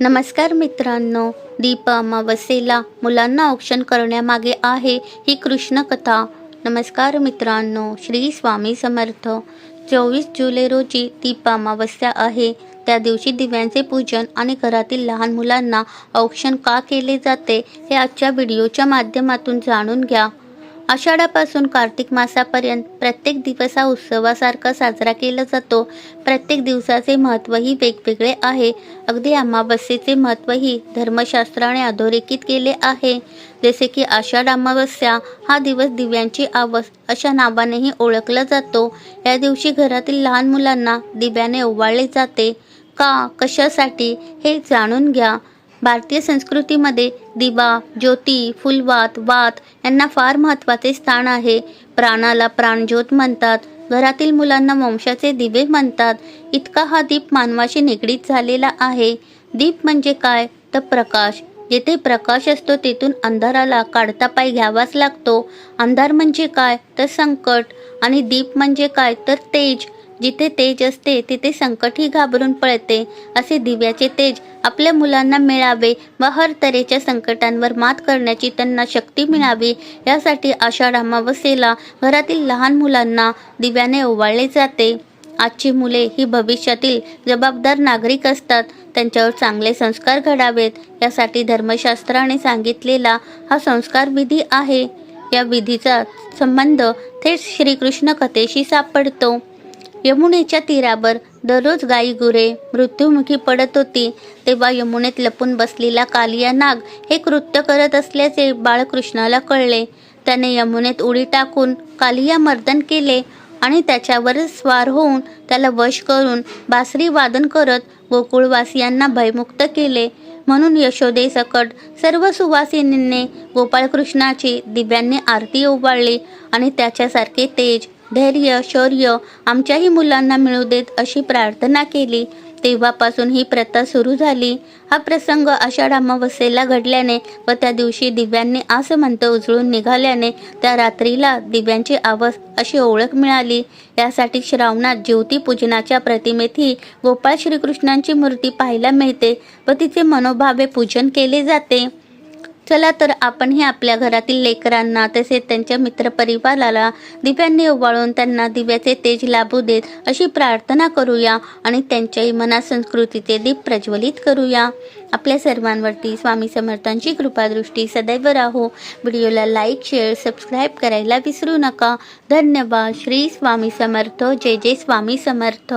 नमस्कार मित्रांनो दीप अमावस्येला मुलांना औक्षण करण्यामागे आहे ही कृष्ण कथा नमस्कार मित्रांनो श्री स्वामी समर्थ. चोवीस जुलै रोजी दीप अमावस्या आहे. त्या दिवशी दिव्यांचे पूजन आणि घरातील लहान मुलांना औक्षण का केले जाते हे आजच्या व्हिडिओच्या माध्यमातून जाणून घ्या. आषाढापासून कार्तिक मासापर्यंत प्रत्येक दिवस हा उत्सवासारखा साजरा केला जातो. प्रत्येक दिवसाचे महत्त्वही वेगवेगळे आहे. अगदी अमावस्येचे महत्त्वही धर्मशास्त्राने अधोरेखित केले आहे. जसे की आषाढ अमावस्या हा दिवस दिव्यांची आवस अशा नावानेही ओळखला जातो. या दिवशी घरातील लहान मुलांना दिव्याने ओवाळले जाते. का? कशासाठी? हे जाणून घ्या. भारतीय संस्कृतीमध्ये दिवा ज्योती फुलवात वात यांना फार महत्त्वाचे स्थान आहे. प्राणाला प्राणज्योत म्हणतात. घरातील मुलांना वंशाचे दिवे म्हणतात. इतका हा दीप मानवाशी निगडीत झालेला आहे. दीप म्हणजे काय? तर प्रकाश. जेथे प्रकाश असतो तेथून अंधाराला काढता पाय घ्यावाच लागतो. अंधार म्हणजे काय? तर संकट. आणि दीप म्हणजे काय? तर तेज. जिथे तेज असते तिथे संकटही घाबरून पळते. असे दिव्याचे तेज आपल्या मुलांना मिळावे व हर तऱ्हेच्या संकटांवर मात करण्याची त्यांना शक्ती मिळावी. यासाठी आषाढ अमावस्येला घरातील लहान मुलांना दिव्याने ओवाळले जाते. आजची मुले ही भविष्यातील जबाबदार नागरिक असतात. त्यांच्यावर चांगले संस्कार घडावेत. यासाठी धर्मशास्त्राने सांगितलेला हा संस्कार विधी आहे. या विधीचा संबंध थेट श्रीकृष्ण कथेशी सापडतो. यमुनेच्या तीरावर दररोज गाई गुरे मृत्युमुखी पडत होती. तेव्हा यमुनेत लपून बसलेला कालिया नाग हे कृत्य करत असल्याचे बाळकृष्णाला कळले. त्याने यमुनेत उडी टाकून कालिया मर्दन केले आणि त्याच्यावर स्वार होऊन त्याला वश करून बासरी वादन करत गोकुळवासियांना भयमुक्त केले. म्हणून यशोदेसकट सर्व सुवासिनींनी गोपाळकृष्णाची दिव्यांनी आरती ओवाळली आणि त्याच्यासारखे तेज धैर्य शौर्य आमच्याही मुलांना मिळू देत अशी प्रार्थना केली. तेव्हापासून ही प्रथा सुरू झाली. हा प्रसंग आषाढ अमावस्येला घडल्याने व त्या दिवशी दिव्यांनी आसमंत उजळून निघाल्याने त्या रात्रीला दिव्यांची आवाज अशी ओळख मिळाली. यासाठी श्रावणात ज्योती पूजनाच्या प्रतिमेतही गोपाळ श्रीकृष्णांची मूर्ती पाहायला मिळते व तिचे मनोभावे पूजन केले जाते. चला तर आपण हे आपल्या घरातील लेकरांना तसेच त्यांच्या मित्रपरिवाराला दिव्यांनी ओवाळून त्यांना दिव्याचे तेज लाभू देत अशी प्रार्थना करूया आणि त्यांच्याही मना संस्कृतीचे दीप प्रज्वलित करूया. आपल्या सर्वांवरती स्वामी समर्थांची कृपादृष्टी सदैव राहो. व्हिडिओला लाईक शेअर सबस्क्राईब करायला विसरू नका. धन्यवाद. श्री स्वामी समर्थ. जय जय स्वामी समर्थ.